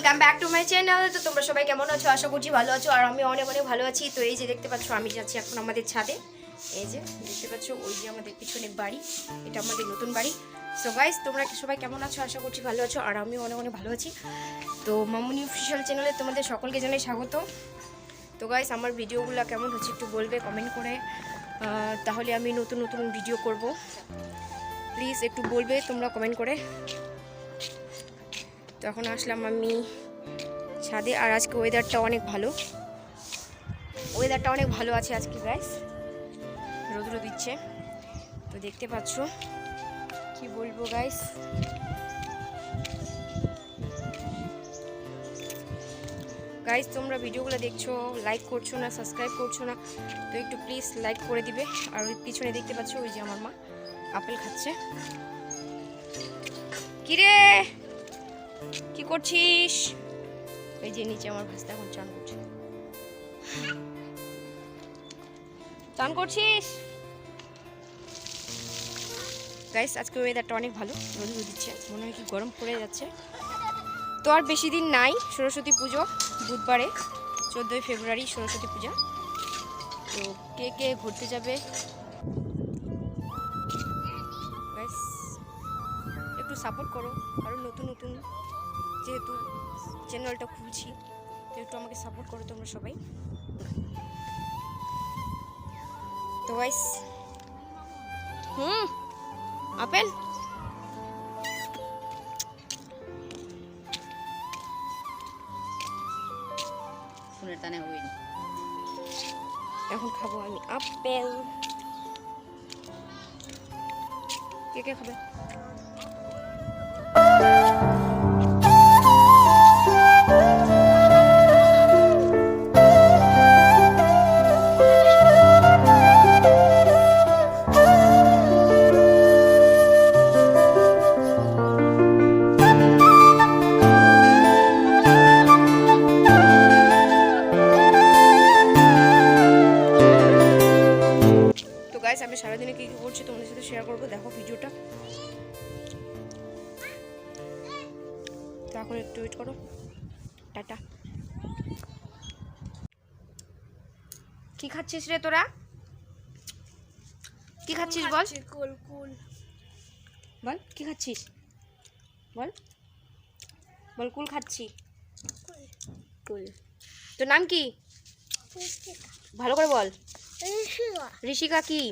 Welcome back to my channel তো তোমরা সবাই কেমন আছো? আশা করছি ভালো আছো। আর আমি অনেক অনেক ভালো আছি। তো এই যে দেখতে পাচ্ছ, আমি যাচ্ছি এখন আমাদের ছাদে। এই যে দেখতে পাচ্ছ, ওই যে আমাদের পিছনে বাড়ি। এটা আমাদের নতুন বাড়ি। সো গাইস তোমরা সবাই কেমন আছো? আশা করছি ভালো আছো। আর আমিও অনেক অনেক ভালো আছি। তো মামুনি অফিসিয়াল চ্যানেলে তোমাদের সকলকে জানাই স্বাগত। তো গাইস আমার ভিডিওগুলো কেমন হচ্ছে একটু বলবে কমেন্ট করে। তাহলে আমি নতুন নতুন ভিডিও করব। প্লিজ একটু বলবে, তোমরা কমেন্ট করে। তো এখন আসলাম আমি ছাদে, আর আজকে ওয়েদারটা অনেক ভালো। ওয়েদারটা অনেক ভালো আছে আজকে গাইস রোদ্র দিচ্ছে। তো দেখতে পাচ্ছ, কি বলব গাইস গাইস তোমরা ভিডিওগুলো দেখছ লাইক করছ না সাবস্ক্রাইব করছ না, তো একটু প্লিজ লাইক করে দিবে। আর ওই পিছনে দেখতে পাচ্ছ, ওই যে আমার মা, আপেল খাচ্ছে। কিরে? কি করছিস? এই যে নিচে আমার ভাস্তা এখন চান করছে। চান করছিস? গাইস আজকে ওয়েদারটা অনেক ভালো, রোদ দিচ্ছে মনে হয় কি গরম পড়ে যাচ্ছে। তো আর বেশি দিন নাই, সরস্বতী পুজো বুধবারে, চোদ্দোই ফেব্রুয়ারি সরস্বতী পূজা। তো কে কে ঘুরতে যাবে? সাপোর্ট করো। আরও নতুন নতুন যেহেতু চ্যানেলটা খুলছি তো একটু আমাকে সাপোর্ট করো তোমরা সবাই। তো গাইস হুম আপেল? এখন খাব আমি আপেল। কে কে খাবে? শেয়ার করব দেখো ভিডিওটা। এখন একটু ওয়েট করো। টাটা। কি খাচ্ছিস রে তোরা? কি খাচ্ছিস বল? বল কি খাচ্ছিস? বল। বল কুল খাচ্ছি। কুল। তোর নাম কি? ভালো করে বল। ঋষিকা। কি?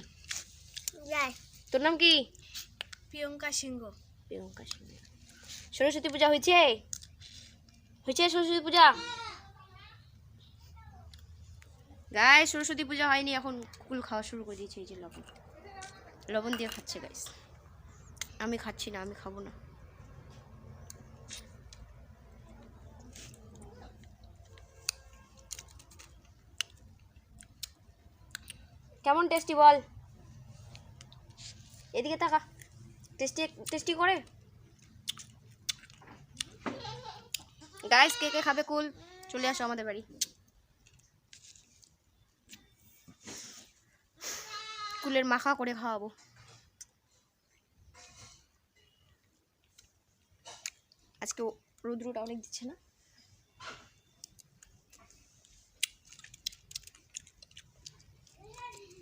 তোর নাম কি? প্রিয়ঙ্কা সিংহ। প্রিয়ঙ্কা সিংহ। সরস্বতী পূজা হয়েছে? হয়েছে সরস্বতী পূজা? গায়ে সরস্বতী পূজা হয়নি এখন কুল খাওয়া শুরু করে দিয়েছে এই যে লবণ। লবণ দিয়ে খাচ্ছে গাইস আমি খাচ্ছি না আমি খাব না। কেমন টেস্টি বল? এদিকে তাকা। টেস্টি টেস্টি করে। গাইস কে কে খাবে কুল? চলে আসো আমাদের বাড়ি। কুলের মাখা করে খাওয়াবো। আজকে রৌদ্রটা অনেক দিচ্ছে না?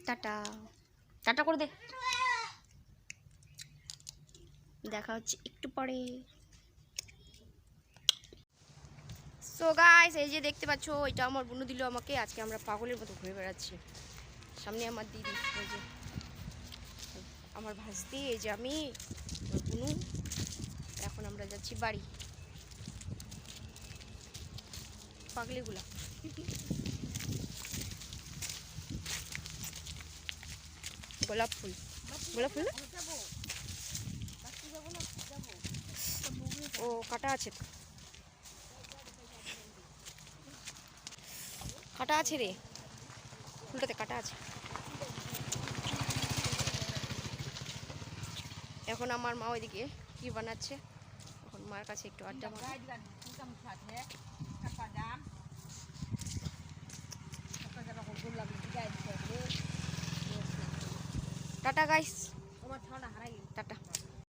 টাটা। টাটা করে দে। দেখা হচ্ছে একটু পরে। সো গাইস এই যে দেখতে পাচ্ছো, এটা আমার বোনু দিল আমাকে। আজকে আমরা পাগলের মতো ঘুরে বেড়াচ্ছি। সামনে আমার দিদি, এই যে আমার ভাস্তি, এই যে আমি বুনু। এখন আমরা যাচ্ছি বাড়ি। পাগলিগুলা। গোলাপ ফুল। গোলাপ ফুল না? ও কাটা আছে। কাটা আছে রে ফুলটাতে কাটা আছে এখন আমার মা ওইদিকে কি বানাচ্ছে এখন মার কাছে একটু আড্ডা মারবো। Tata guys